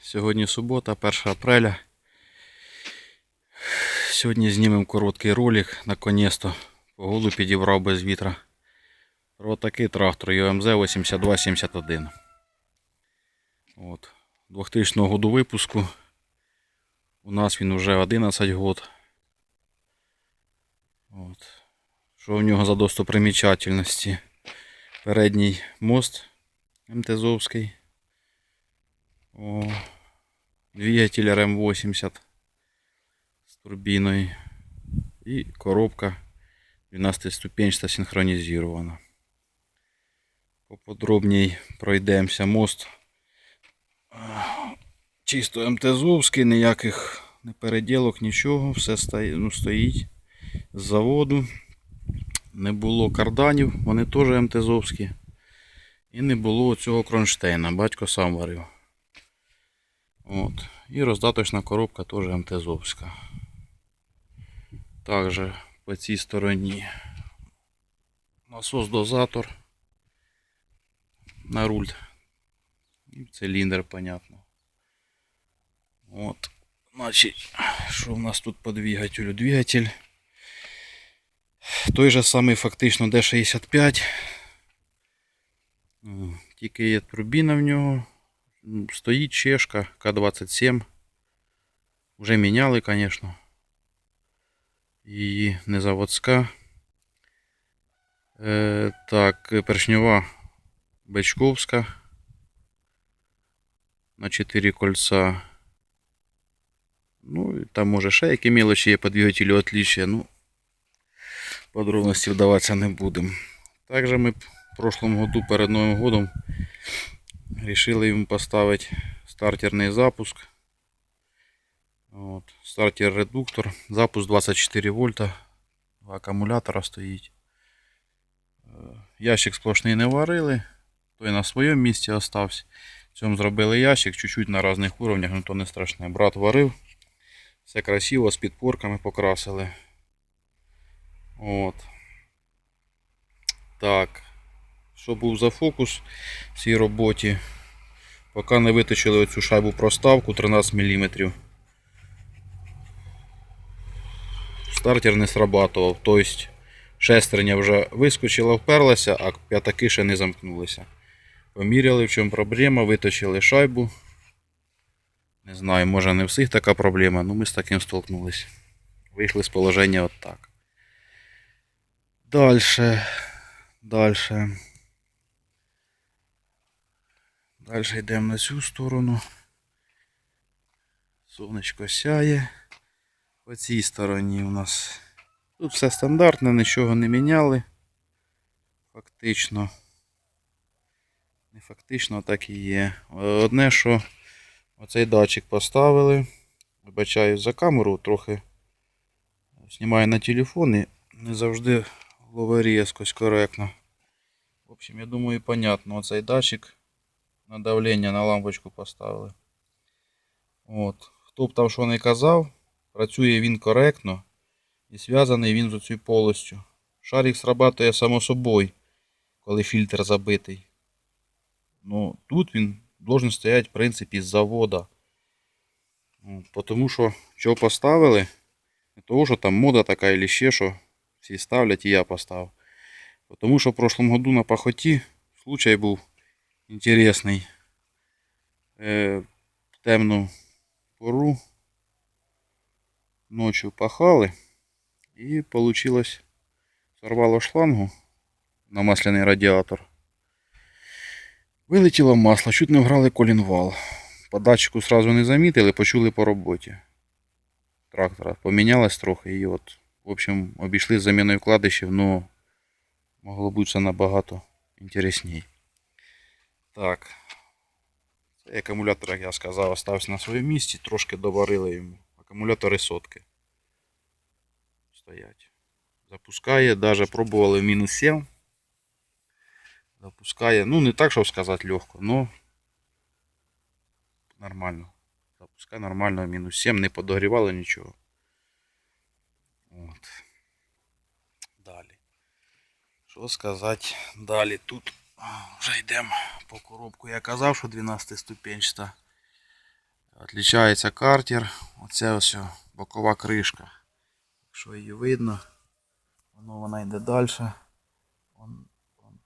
Сьогодні субота, 1 апреля. Сьогодні знімемо короткий ролик, наконець-то. Погоду підібрав без вітра. Про такий трактор ЮМЗ 8271. От. 2000 году випуску. У нас він вже 11 год. От. Що в нього за достопримічательності? Передній мост МТЗовський. Двигатель РМ-80 з турбіною. І коробка 12-ступенчата синхронізована. Поподробній пройдемося мост. Чисто МТЗовський, ніяких не переділок, нічого, все ну, стоїть з заводу. Не було карданів, вони теж МТЗовські. І не було цього кронштейна, батько сам варив. От. І роздаточна коробка теж МТЗовська. Також по цій стороні насос-дозатор на руль. І циліндр, понятно. От. Значить, що в нас тут по двигателю? Двигатель. Той же самий фактично D65. М, Тільки є турбіна в нього. Стоїть чешка К27. Вже міняли, звісно. Її не заводська. Е, так, поршнева Бечковська. На 4 кольца. Ну, і там може ще які мелочі є по двигателю отличия. Ну, подробності вдаватися не будемо. Также ми в прошлом году перед Новим годом Решили ему поставить стартерный запуск. Вот. Стартер редуктор. Запуск 24 вольта. Два акумулятора стоїть. Е, Ящик сплошний не варили. Той на своєму місці остався. В цьому зробили ящик чуть-чуть на різних уровнях, ну то не страшне. Брат варив. Все красиво, з підпорками покрасили. От. Так. Що був за фокус в цій роботі? Поки не виточили оцю шайбу проставку 13 мм. Стартер не срабатував. Тобто шестерня вже вискочила, вперлася, а п'ятаки ще не замкнулися. Поміряли, в чому проблема, виточили шайбу. Не знаю, може не всіх така проблема, але ми з таким столкнулися. Вийшли з положення от так. Дальше. Дальше. Далі йдемо на цю сторону. Сонечко сяє. По цій стороні у нас тут все стандартне, нічого не міняли. Фактично. Не фактично так і є. Одне, що оцей датчик поставили. Вибачаю за камеру, трохи знімаю на телефон і не завжди ловить різкость коректно. В общем, я думаю, понятно, оцей датчик на давлення на лампочку поставили. От. Хто б там що не казав, працює він коректно і зв'язаний він з оцю полостю. Шарик срабатує само собою, коли фільтр забитий. Ну, тут він должен стояти, в принципі, з завода. Тому що що поставили, не того, що там мода така і ще що, всі ставлять і я поставив. Тому що в прошлом году на пахоті случай був інтересний. Е, в темну пору ночі пахали і вийшло сорвало шлангу на масляний радіатор. Вилетіло масло, чуть не вграли колінвал. По датчику сразу не замітили, почули по роботі трактора. Помінялось трохи і от, в общем, обійшли з заміною вкладишів, но могло бути все набагато інтересніше. Так. Цей акумулятор, як я сказав, остався на своєму місці, трошки доварили йому. Акумулятори сотки. Стоять. Запускає, навіть пробували в мінус 7. Запускає, ну не так, щоб сказати легко, но нормально. Запускає нормально в мінус 7, не подогрівало нічого. От. Далі. Що сказати далі? Тут вже йдемо по коробку. Я казав, що 12 ступенчата Отлічається картер. Оце ось бокова кришка. Якщо її видно, воно вона йде далі.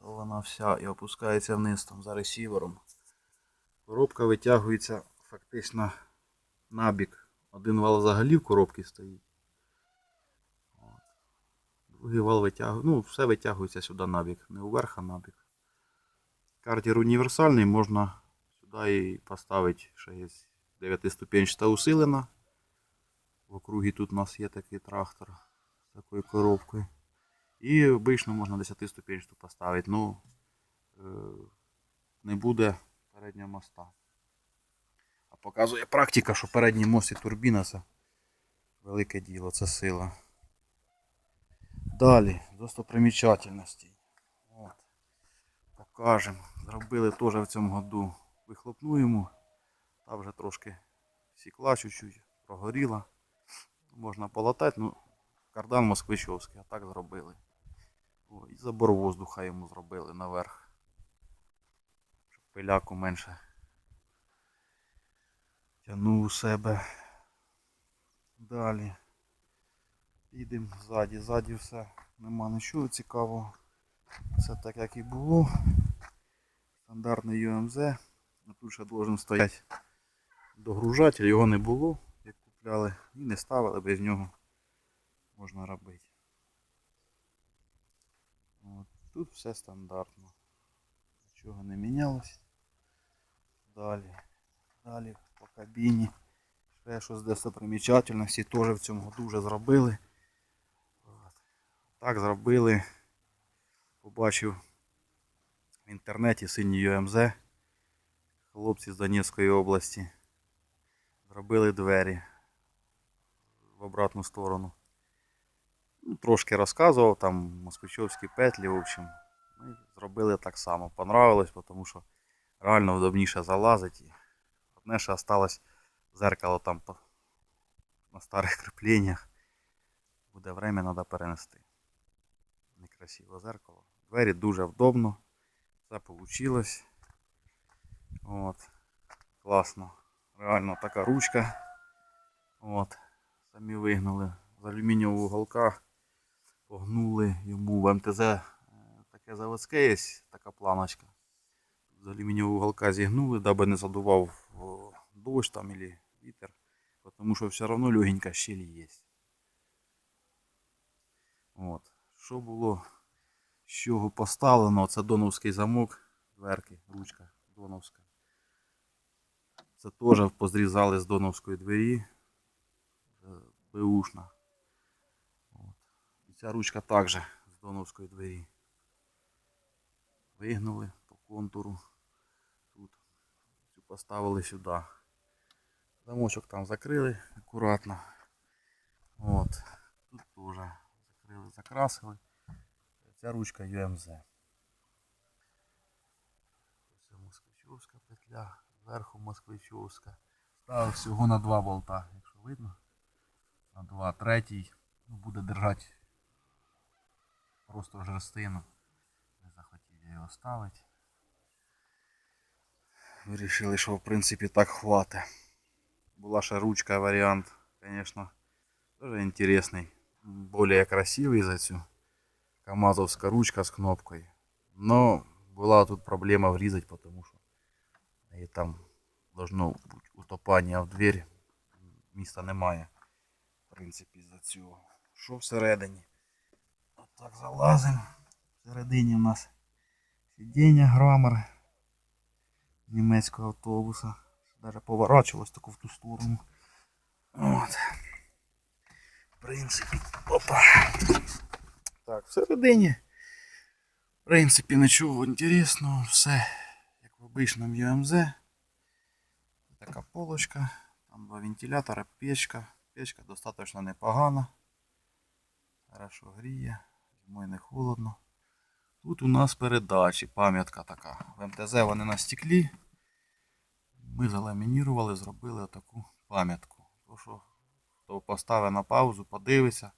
Вона вся і опускається вниз там за ресівером. Коробка витягується фактично набік. Один вал взагалі в коробці стоїть. От. Другий вал витягує. Ну, все витягується сюди набік. Не вверх, а набік. Картер універсальний, можна сюди і поставити ще є 9-ступенчата усилена. В округі тут у нас є такий трактор з такою коробкою. І обично можна 10-ступенчату поставити. Ну, е, не буде переднього моста. А показує практика, що передній мост і турбіна це велике діло, це сила. Далі, достопримічательностей. От. Покажемо. Зробили теж в цьому году вихлопну йому. Та вже трошки сікла чуть-чуть, прогоріла. Можна полатати, ну кардан москвичовський, а так зробили. О, і забор воздуха йому зробили наверх. Щоб пиляку менше тягнув у себе. Далі. Їдемо ззаді. Ззаді все. Нема нічого цікавого. Все так як і було. Стандартний UMZ. Тут ще должен стояти догружатель, його не було, як купляли, і не ставили, без нього можна робити. От. Тут все стандартно. Нічого не мінялось. Далі. Далі по кабіні. Ще щось достопримічательності теж в цьому году вже зробили. От. Так зробили. Побачив в інтернеті синій UMZ. Хлопці з Донецької області зробили двері в обратну сторону. Ну, трошки розказував, там москвичовські петлі, в общем. Ми зробили так само. Понравилось, тому що реально удобніше залазить. Одне, що осталось зеркало там на старих кріпленнях. Буде время, треба перенести. Некрасиве зеркало. Двері дуже вдобно. Все вийшло. От. Класно. Реально така ручка. От. Самі вигнали з алюмінієвого уголка. Погнули йому в МТЗ е, таке заводське є, така планочка. З алюмінієвого уголка зігнули, даби не задував дощ там или вітер. Тому що все одно легенька щель є. От. Що було? З чого поставлено? Це доновський замок, дверки, ручка доновська. Це теж позрізали з доновської двері. Е, Беушна. От. І ця ручка також з доновської двері. Вигнули по контуру. Тут цю поставили сюди. Замочок там закрили акуратно. От. Тут теж закрили, закрасили. Ця ручка UMZ. Це москвичовська петля, зверху москвичовська. Ставив всього на два болта, якщо видно. На два. Третій ну, буде держати просто жерстину. Не захотів я його ставити. Вирішили, що в принципі так хватить. Була ще ручка варіант, звісно, дуже інтересний. Более красивий за цю. Камазовська ручка з кнопкою. Но була тут проблема врізати, тому що і там должно бути утопання в двері. Міста немає. В принципі, за цього. Що всередині? Отак залазимо. Всередині у нас сидіння грамер німецького автобуса. Даже поворачивалось таку в ту сторону. От. В принципі, опа. Так, всередині. В принципі, нічого інтересного, все як в обичному UMZ. Така полочка, там два вентилятора, печка. Печка достатньо непогана. Хорошо гріє, зимою не холодно. Тут у нас передачі, пам'ятка така. В МТЗ вони на стеклі. Ми заламінірували, зробили таку пам'ятку. То, що хто поставить на паузу, подивиться.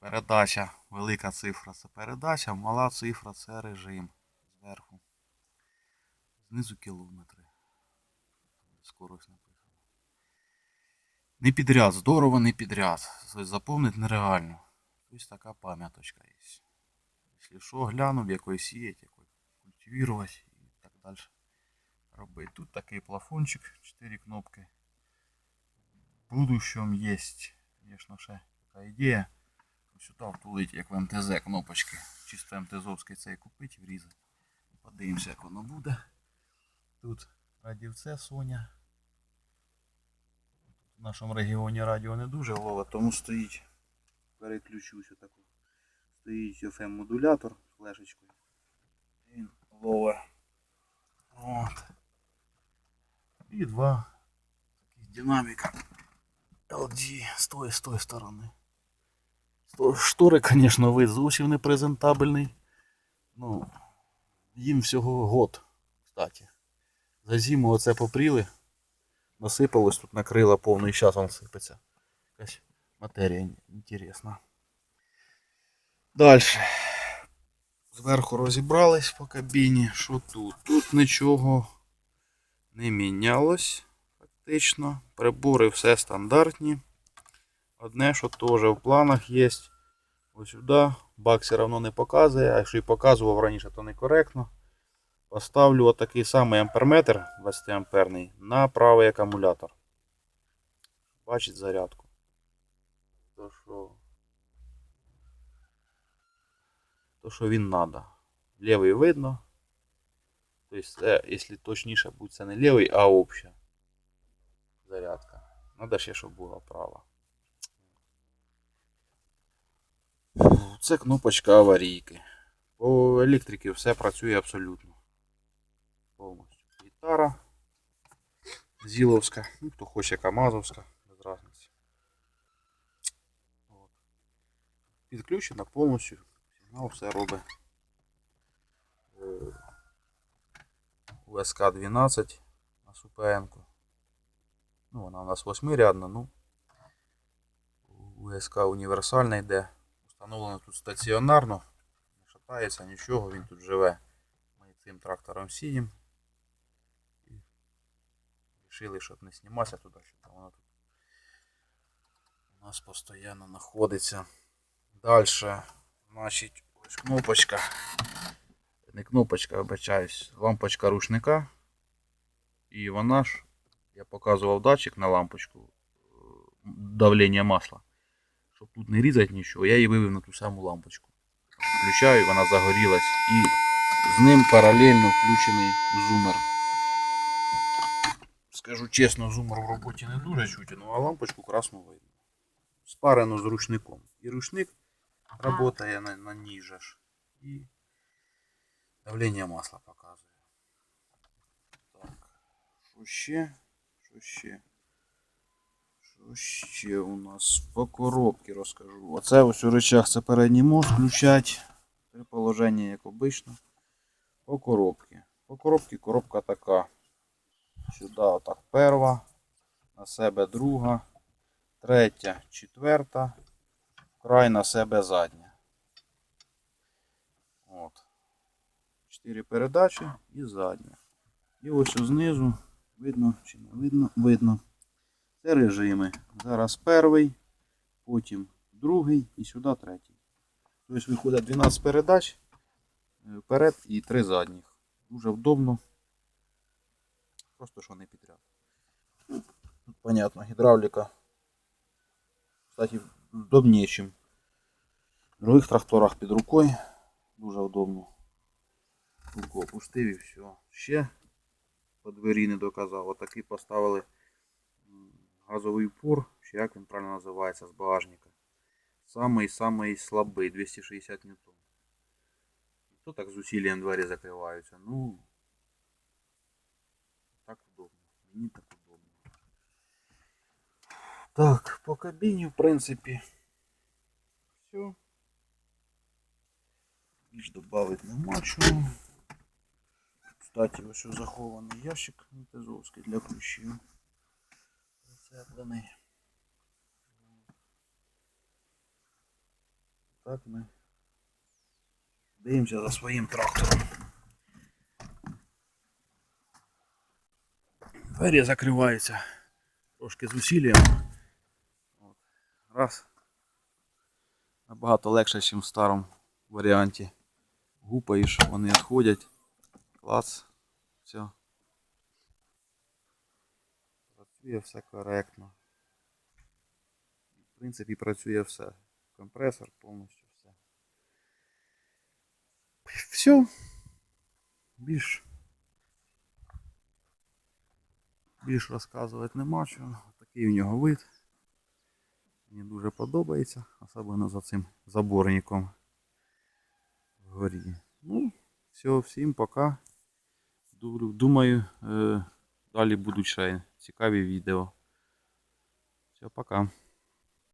Передача, велика цифра це передача, мала цифра це режим зверху. Знизу кілометри. скорость написано. Не підряд, здорово не підряд. Заповнити нереально. Ось така пам'яточка є. Якщо що, гляну, в якої сіять, якої культивувати і так далі. Робити. Тут такий плафончик, 4 кнопки. В будущем є, звісно, ще така ідея. Сюди втулить, як в МТЗ кнопочки. Чисто МТЗовський цей купити, врізати. Подивимося, як воно буде. Тут радівце Соня. В нашому регіоні радіо не дуже ловить, тому стоїть. Переключусь отаку. Стоїть FM модулятор з флешечкою. Він ловить. От. І два таких динаміка. LG з тої, з тої сторони. Штори, звісно, вид зовсім не презентабельний. Ну, їм всього год, кстати. За зиму оце попріли. Насипалось, тут накрило повний час он сипеться. Якась матерія інтересна. Далі. Зверху розібрались по кабіні. Що тут? Тут нічого не мінялось. Фактично. Прибори все стандартні. Одне, що теж в планах є. Ось сюди. Бак все одно не показує, а якщо і показував раніше, то некоректно. Поставлю отакий самий амперметр 20 амперний на правий акумулятор. Бачить зарядку. То що. То що він надо. Лівий видно. Тобто, це, якщо точніше, буде це не лівий, а обща зарядка. Надо ще, щоб була права. Це кнопочка аварійки. По електриці все працює абсолютно. Повністю. Гітара. Зіловська. Ну, хто хоче Камазовська, без разниці. От. Підключена повністю. Сигнал все робить. Е, УСК 12 на Супенко. Ну, вона у нас восьмирядна, ну. УСК універсальна йде. Встановлено тут стаціонарно. Не шатається нічого, він тут живе. Ми цим трактором сіємо. І вирішили, щоб не зніматися туди, щоб воно тут у нас постійно знаходиться. Далі, значить, ось кнопочка. Не кнопочка, вибачаюсь, лампочка рушника. І вона ж, я показував датчик на лампочку е, давлення масла. Щоб тут не різати нічого, я її вивів на ту саму лампочку. Включаю, вона загорілась. І з ним паралельно включений зумер. Скажу чесно, зумер в роботі не дуже чути, ну а лампочку красну видно. Спарено з рушником. І рушник працює на, на ній. І давлення масла показує. Так. Що ще? Що ще? Ще у нас по коробці розкажу. Оце ось у речах це передній мост включать. Три положення, як обично. По коробці. По коробці коробка така. Сюди отак перша, на себе друга, третя, четверта, край на себе задня. От. Чотири передачі і задня. І ось знизу видно чи не видно? Видно. Це режими. Зараз перший, потім другий і сюди третій. Тобто виходить 12 передач е, вперед і 3 задніх. Дуже вдобно. Просто що не підряд. Тут, понятно, гідравліка. Кстати, вдобніше, в других тракторах під рукою. Дуже удобно. Руку опустив і все. Ще по двері не доказав. Отакий поставили газовий упор, чи як він правильно називається, з багажника. Самий-самий слабий, 260 ньютон. То так з усіллям двері закриваються. Ну, так удобно. Мені так удобно. Так, по кабіні, в принципі, все. Більш додати нема чого. Кстати, ось захований ящик МТЗовський для ключів. Прицеплений. Так ми дивимося за своїм трактором. Двері закриваються трошки з усіллям. Раз. Набагато легше, ніж в старому варіанті. Гупаєш, вони відходять. Клац. Все. Працює все коректно. В принципі, працює все. Компресор повністю все. Все. Більш. Більш розказувати нема чого. Такий у нього вид. Мені дуже подобається, особливо за цим заборником вгорі. Ну, все, всім пока. Ду- Думаю, е, далі будуть ще цікаві відео. Все, пока.